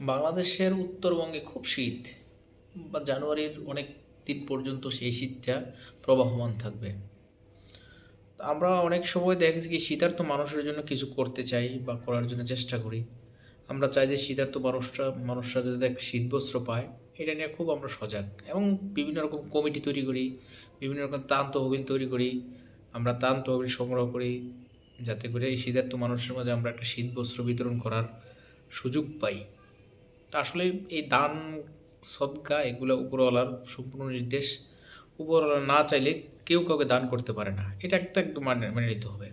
বাংলাদেশের উত্তরবঙ্গে খুব শীত, বা জানুয়ারির অনেক দিন পর্যন্ত সেই শীতটা প্রবাহমান থাকবে। আমরা অনেক সময় দেখেছি কি শীতার্থ মানুষের জন্য কিছু করতে চাই বা করার জন্য চেষ্টা করি। আমরা চাই যে শীতার্থ মানুষরা মানুষরা যাতে শীত বস্ত্র পায়, এটা নিয়ে খুব আমরা সজাগ। এবং বিভিন্ন রকম কমিটি তৈরি করি, বিভিন্ন রকম তান তহবিল তৈরি করি, আমরা তান তহবিল সংগ্রহ করি, যাতে করে এই শীতার্থ মানুষের মাঝে আমরা একটা শীত বস্ত্র বিতরণ করার সুযোগ পাই। আসলে এই দান, সদকা এগুলো উপরওয়ালার সম্পূর্ণ নির্দেশ। উপরওয়ালা না চাইলে কেউ কাউকে দান করতে পারে না। এটা একটা একটু মানে মেনে নিতে হবে।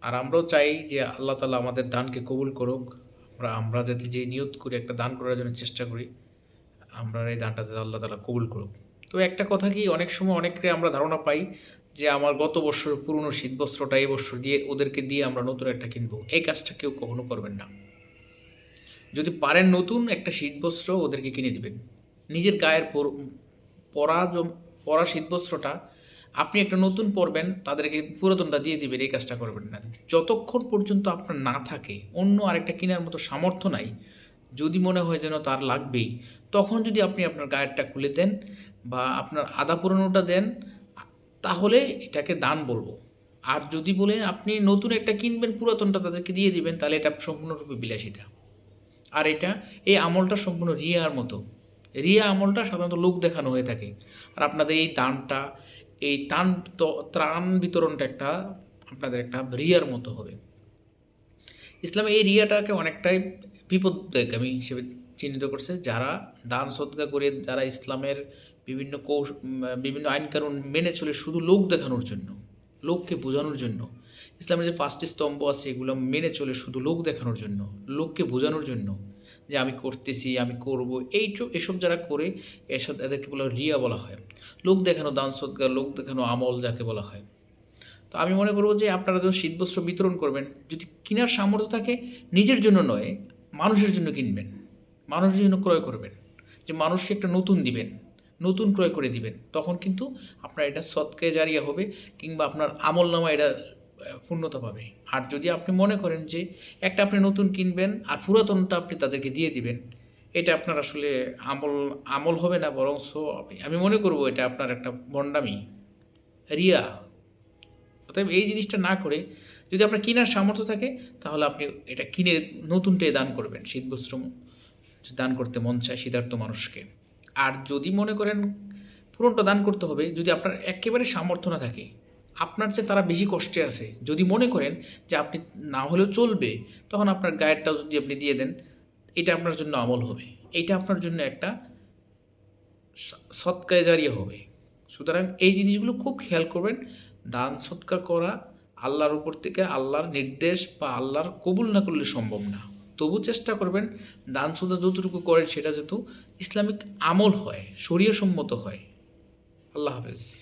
আর আমরাও চাই যে আল্লাহ তালা আমাদের দানকে কবুল করুক। আমরা আমরা যাতে যে নিয়ত করি, একটা দান করার জন্য চেষ্টা করি, আমরা এই দানটা যাতে আল্লাহ তালা কবুল করুক। তো একটা কথা কি, অনেক সময় অনেকে আমরা ধারণা পাই যে আমার গত বছর পুরনো শীত বস্ত্রটা এই বছর দিয়ে ওদেরকে দিয়ে আমরা নতুন একটা কিনবো। এই কাজটা কেউ কখনো করবেন না। যদি পারেন নতুন একটা শীতবস্ত্র ওদেরকে কিনে দিবেন। নিজের গায়ের পরা পরা শীতবস্ত্রটা আপনি একটা নতুন পরবেন, তাদেরকে পুরাতনটা দিয়ে দিবেন, এই কাজটা করবেন না। যতক্ষণ পর্যন্ত আপনার না থাকে, অন্য আরেকটা কেনার মতো সামর্থ্য নাই, যদি মনে হয় যেন তার লাগবেই, তখন যদি আপনি আপনার গায়েরটা খুলে দেন বা আপনার আদা পুরানোটা দেন, তাহলে এটাকে দান বলব। আর যদি বলেন আপনি নতুন একটা কিনবেন, পুরাতনটা তাদেরকে দিয়ে দিবেন, তাহলে এটা সম্পূর্ণরূপে বিলাসিতা। আর এটা এই আমলটা সম্পূর্ণ রিয়ার মতো। রিয়া আমলটা সাধারণত লোক দেখানো হয়ে থাকে। আর আপনাদের এই দানটা, এই তান ত্রাণ বিতরণটা একটা আপনাদের একটা রিয়ার মতো হবে। ইসলামে এই রিয়াটাকে অনেকটাই বিপদগামী হিসেবে চিহ্নিত করছে। যারা দান সদকা করে, যারা ইসলামের বিভিন্ন কৌশ বিভিন্ন আইনকানুন মেনে চলে শুধু লোক দেখানোর জন্য, লোককে বোঝানোর জন্য ইসলামের যে পাঁচটি স্তম্ভ আছে, এগুলো মেনে চলে শুধু লোক দেখানোর জন্য, লোককে বোঝানোর জন্য যে আমি করতেছি, আমি করব। এই এসব যারা করে এসব এদেরকে বলা রিয়া বলা হয়। লোক দেখানো দান সদকা লোক দেখানো আমল যাকে বলা হয়। তো আমি মনে করব যে আপনারা যখন শীতবস্ত্র বিতরণ করবেন, যদি কেনার সামর্থ্য থাকে, নিজের জন্য নয়, মানুষের জন্য কিনবেন। মানুষের জন্য ক্রয় করবেন। যে মানুষকে একটা নতুন দিবেন, নতুন ক্রয় করে দিবেন, তখন কিন্তু আপনার এটা সৎকে জারিয়া হবে, কিংবা আপনার আমল নামা এটা পূর্ণতা পাবে। আর যদি আপনি মনে করেন যে একটা আপনি নতুন কিনবেন আর পুরাতনটা আপনি তাদেরকে দিয়ে দিবেন, এটা আপনার আসলে আমল আমল হবে না বরং আমি মনে করব এটা আপনার একটা বন্ডামি। রিয়া। অতএব এই জিনিসটা না করে যদি আপনার কেনার সামর্থ্য থাকে, তাহলে আপনি এটা কিনে নতুনটাই দান করবেন, শীতবস্ত্র দান করতে মন চায় শীতার্থ মানুষকে। আর যদি মনে করেন পুরনটা দান করতে হবে, যদি আপনার একেবারে সামর্থ্য না থাকে আপনার চেয়ে তারা বেশি কষ্টে আছে। যদি মনে করেন যে আপনি না হলেও চলবে, তখন আপনার গায়েরটা যদি আপনি দিয়ে দেন, এটা আপনার জন্য আমল হবে। এটা আপনার জন্য একটা সৎকায় জারিয়ে হবে। সুতরাং এই জিনিসগুলো খুব খেয়াল করবেন। দান, সৎকার করা আল্লাহর উপর থেকে আল্লাহর নির্দেশ বা আল্লাহর কবুল না করলে সম্ভব না। তবু চেষ্টা করবেন দান সদা যতটুকু করেন সেটা যেহেতু ইসলামিক আমল হয় শরীয় সম্মত হয়। আল্লাহ হাফেজ।